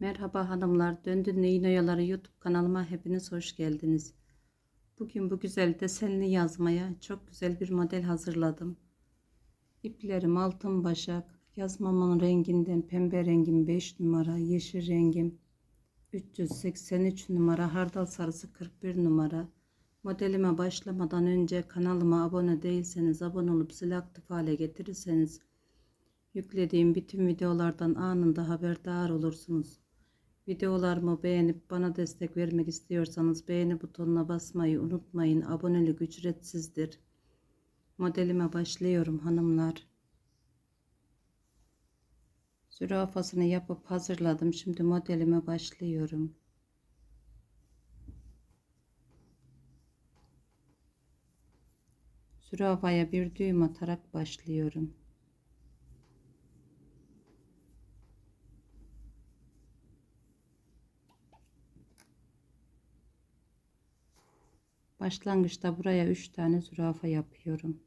Merhaba hanımlar, Döndü Neyin Oyaları YouTube kanalıma hepiniz hoş geldiniz. Bugün bu güzel desenli yazmaya çok güzel bir model hazırladım. İplerim altın başak, yazmamın renginden pembe rengim 5 numara, yeşil rengim 383 numara, hardal sarısı 41 numara. Modelime başlamadan önce kanalıma abone değilseniz abone olup zil aktif hale getirirseniz yüklediğim bütün videolardan anında haberdar olursunuz. Videolarımı beğenip bana destek vermek istiyorsanız beğeni butonuna basmayı unutmayın. Abonelik ücretsizdir. Modelime başlıyorum hanımlar. Zürafasını yapıp hazırladım. Şimdi modelime başlıyorum. Zürafaya bir düğüm atarak başlıyorum. Başlangıçta buraya 3 tane zürafa yapıyorum.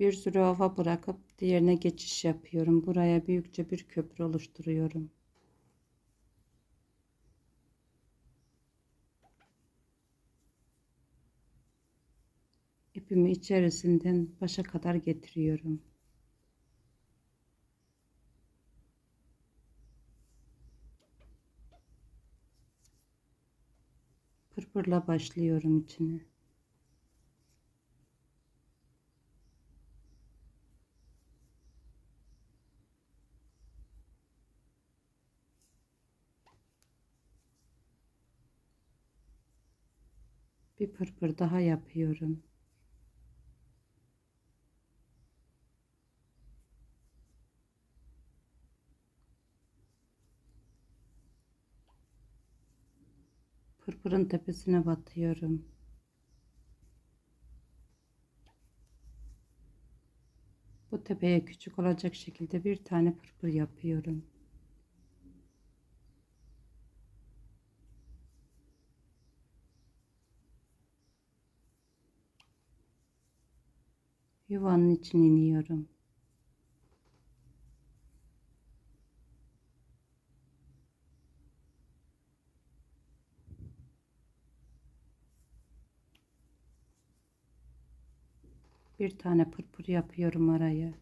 Bir zürafa bırakıp diğerine geçiş yapıyorum. Buraya büyükçe bir köprü oluşturuyorum. İpimi içerisinden başa kadar getiriyorum. Pırpırla başlıyorum içine. Bir pırpır daha yapıyorum. Pırpırın tepesine batıyorum. Bu tepeye küçük olacak şekilde bir tane pırpır yapıyorum. Yuvanın içine iniyorum. Bir tane pırpır yapıyorum araya.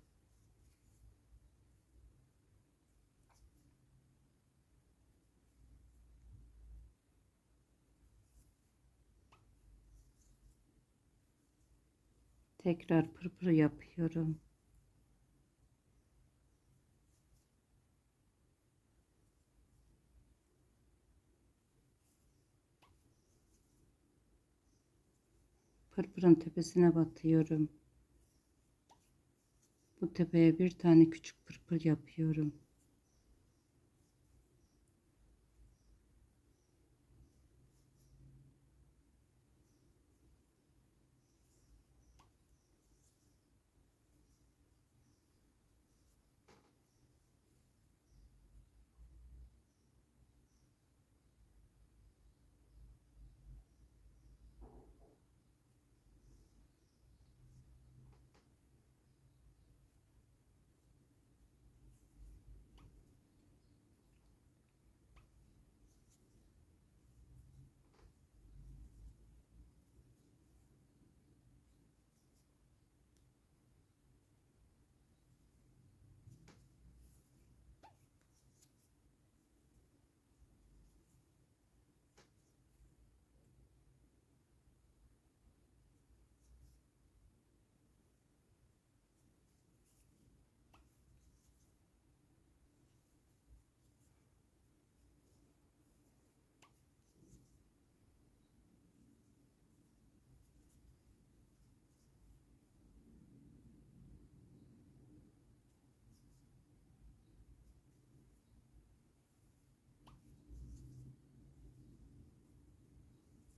Tekrar pırpır yapıyorum. Pırpırın tepesine batıyorum. Bu tepeye bir tane küçük pırpır yapıyorum.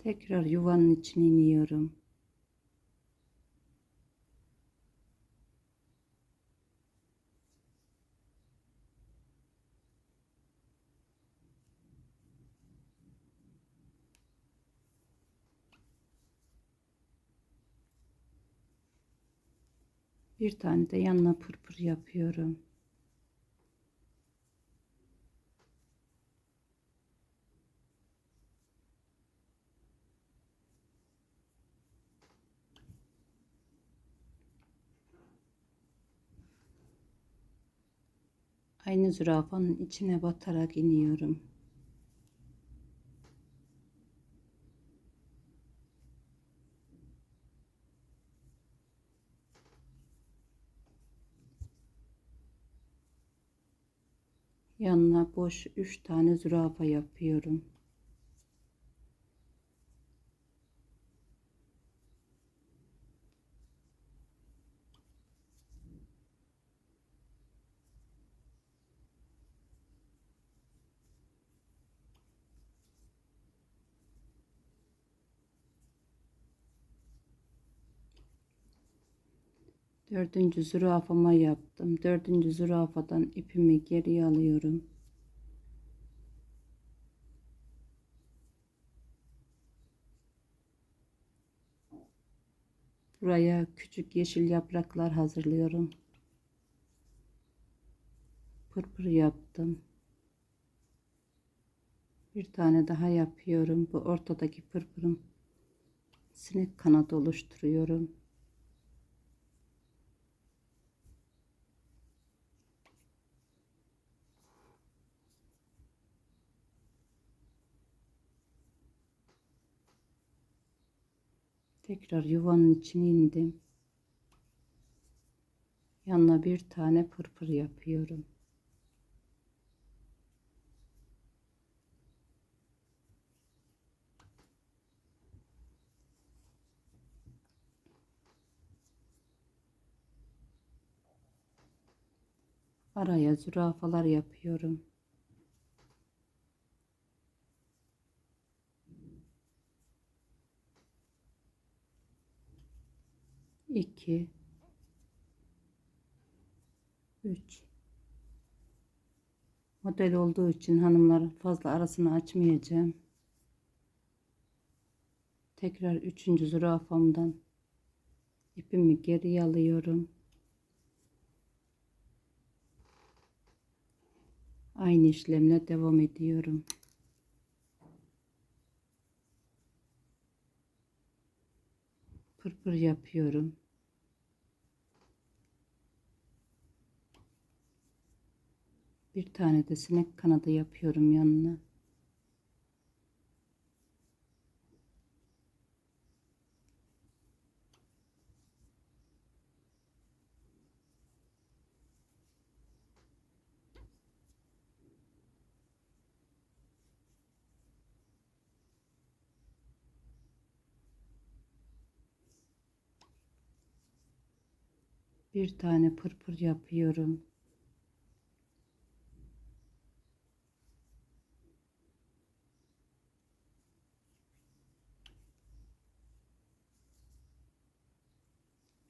Tekrar yuvanın içine iniyorum. Bir tane de yanına pırpır yapıyorum. Aynı zürafanın içine batarak iniyorum. Yanına boş 3 tane zürafa yapıyorum. Dördüncü zürafama yaptım. Dördüncü zürafadan ipimi geriye alıyorum. Buraya küçük yeşil yapraklar hazırlıyorum. Pırpır yaptım. Bir tane daha yapıyorum. Bu ortadaki pırpırım sinek kanadı oluşturuyorum. Tekrar yuvanın içine indim. Yanına bir tane pırpır yapıyorum. Araya zürafalar yapıyorum. 2 3 model olduğu için hanımlar fazla arasını açmayacağım. Tekrar üçüncü zürafamdan ipimi geri alıyorum. Aynı işlemle devam ediyorum. Pırpır yapıyorum. Bir tane de sinek kanadı yapıyorum yanına. Bir tane pırpır yapıyorum.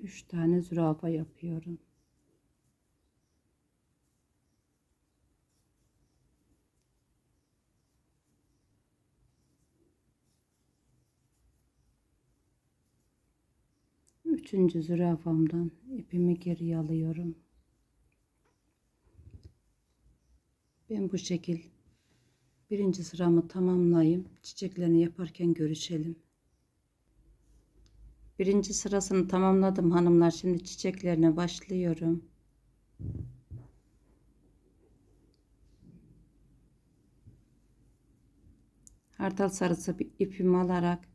Üç tane zürafa yapıyorum. Üçüncü zürafamdan ipimi geri alıyorum. Ben bu şekil birinci sıramı tamamlayayım. Çiçeklerini yaparken görüşelim. Birinci sırasını tamamladım hanımlar. Şimdi çiçeklerine başlıyorum. Hardal sarısı bir ipimi alarak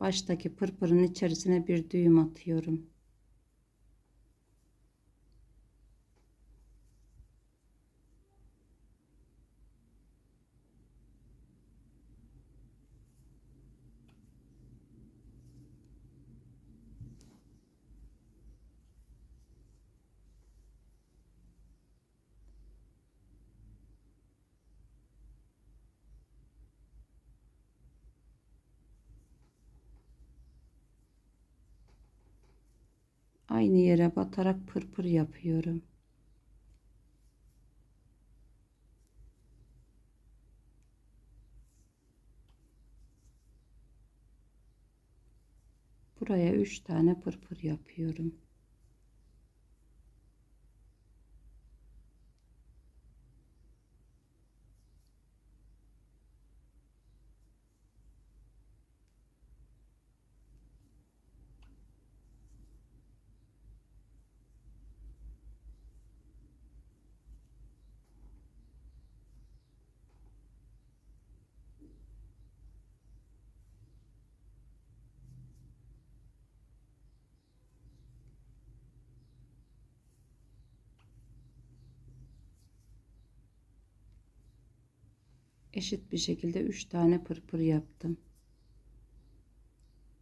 baştaki pırpırın içerisine bir düğüm atıyorum. Aynı yere batarak pırpır yapıyorum. Buraya üç tane pırpır yapıyorum. Eşit bir şekilde 3 tane pırpır yaptım.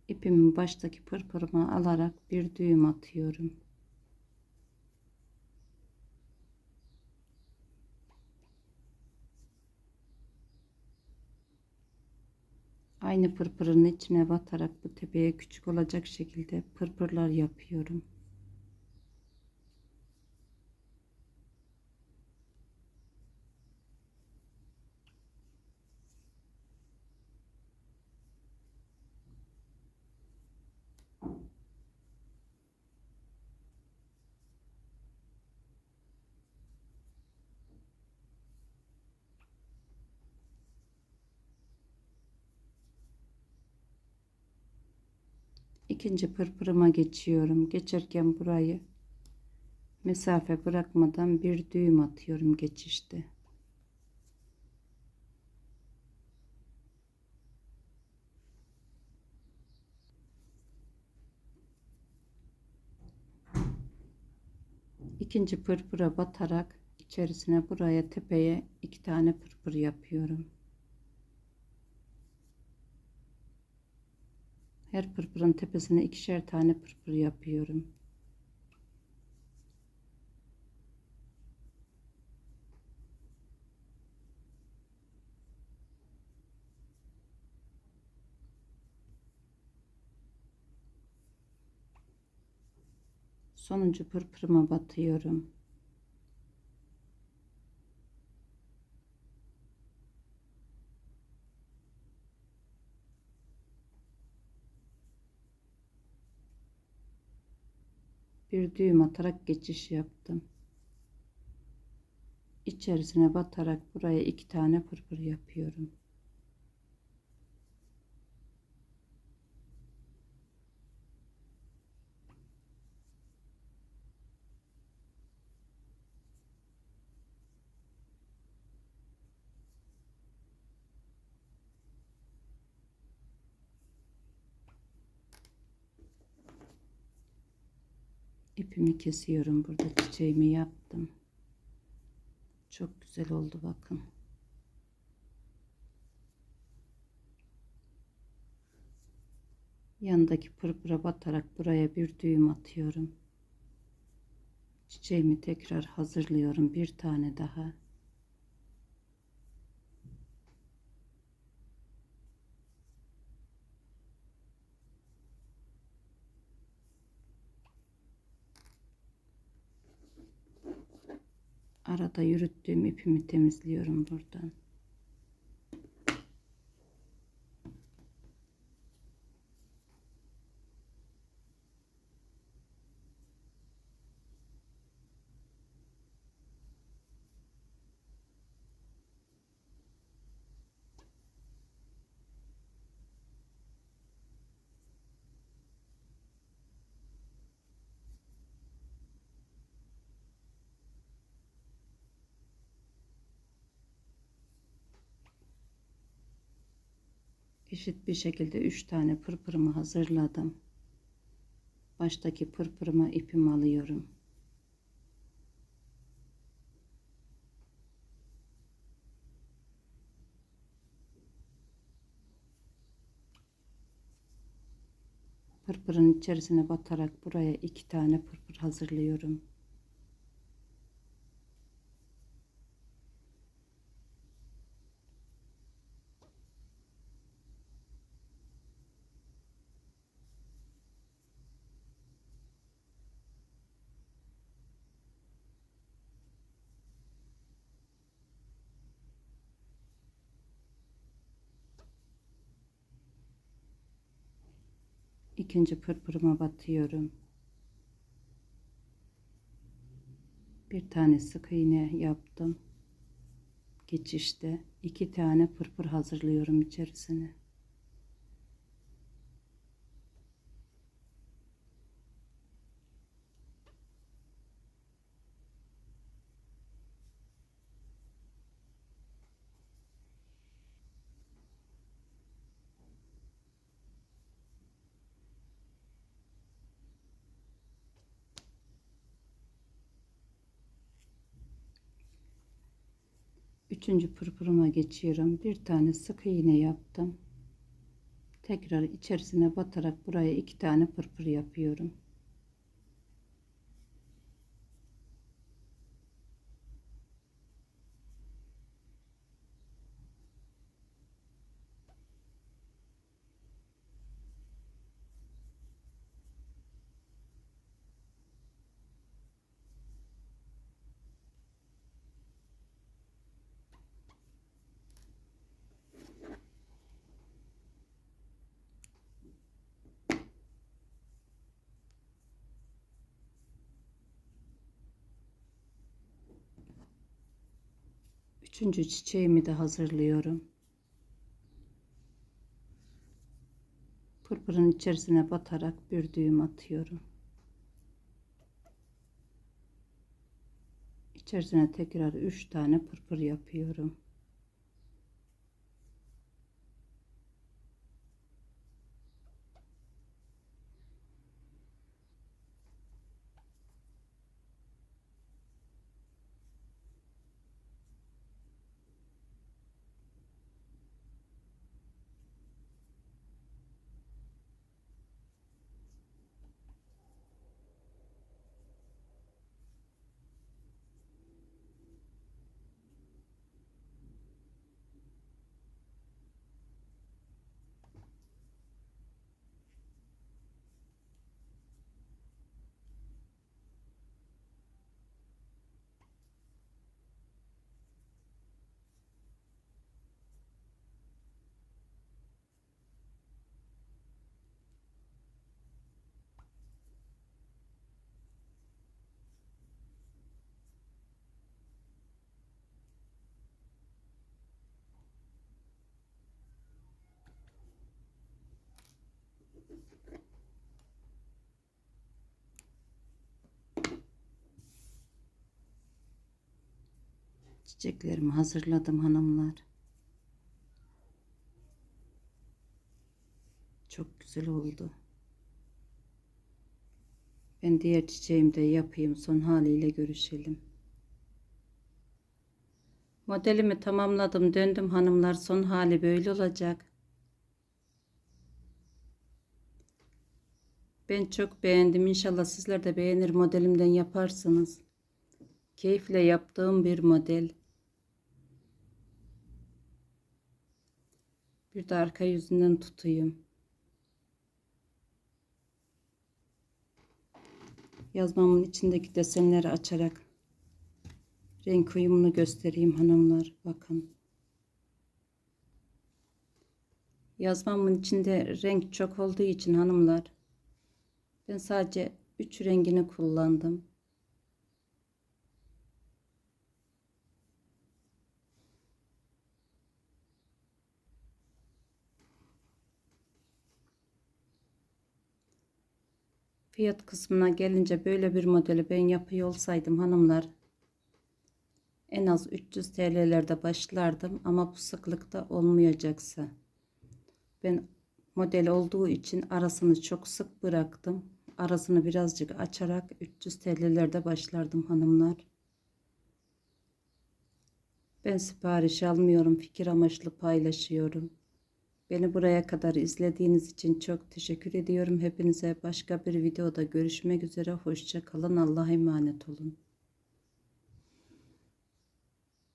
İpimin baştaki pırpırımı alarak bir düğüm atıyorum. Aynı pırpırın içine batarak bu tepeye küçük olacak şekilde pırpırlar yapıyorum. İkinci pırpırıma geçiyorum. Geçerken burayı mesafe bırakmadan bir düğüm atıyorum geçişte. ikinci pırpıra batarak içerisine buraya tepeye iki tane pırpır yapıyorum. Her pırpırın tepesine ikişer tane pırpır yapıyorum. Sonuncu pırpırıma batıyorum. Bir düğüm atarak geçiş yaptım. İçerisine batarak buraya iki tane pırpır yapıyorum. İpimi kesiyorum. Burada çiçeğimi yaptım. Çok güzel oldu bakın. Yanındaki pırpıra batarak buraya bir düğüm atıyorum. Çiçeğimi tekrar hazırlıyorum. Bir tane daha arada yürüttüğüm ipimi temizliyorum buradan. Eşit bir şekilde 3 tane pırpırımı hazırladım. Baştaki pırpırıma ipimi alıyorum. Pırpırın içerisine batarak buraya iki tane pırpır hazırlıyorum. İkinci pırpırıma batıyorum. Bir tane sık iğne yaptım. Geçişte iki tane pırpır hazırlıyorum içerisine. Üçüncü pırpırıma geçiyorum. Bir tane sık iğne yaptım. Tekrar içerisine batarak buraya iki tane pırpır yapıyorum. Üçüncü çiçeğimi de hazırlıyorum. Pırpırın içerisine batarak bir düğüm atıyorum. İçerisine tekrar üç tane pırpır yapıyorum. Çiçeklerimi hazırladım hanımlar. Çok güzel oldu. Ben diğer çiçeğimi de yapayım. Son haliyle görüşelim. Modelimi tamamladım. Döndüm hanımlar. Son hali böyle olacak. Ben çok beğendim. İnşallah sizler de beğenir modelimden yaparsınız. Keyifle yaptığım bir model. Bir de arka yüzünden tutayım. Yazmamın içindeki desenleri açarak renk uyumunu göstereyim hanımlar. Bakın. Yazmamın içinde renk çok olduğu için hanımlar ben sadece 3 rengini kullandım. Fiyat kısmına gelince böyle bir modeli ben yapıyor olsaydım hanımlar en az 300 TL'lerde başlardım ama bu sıklıkta olmayacaksa ben model olduğu için arasını çok sık bıraktım arasını birazcık açarak 300 TL'lerde başlardım hanımlar ben sipariş almıyorum fikir amaçlı paylaşıyorum Beni buraya kadar izlediğiniz için çok teşekkür ediyorum. Hepinize başka bir videoda görüşmek üzere. Hoşça kalın. Allah'a emanet olun.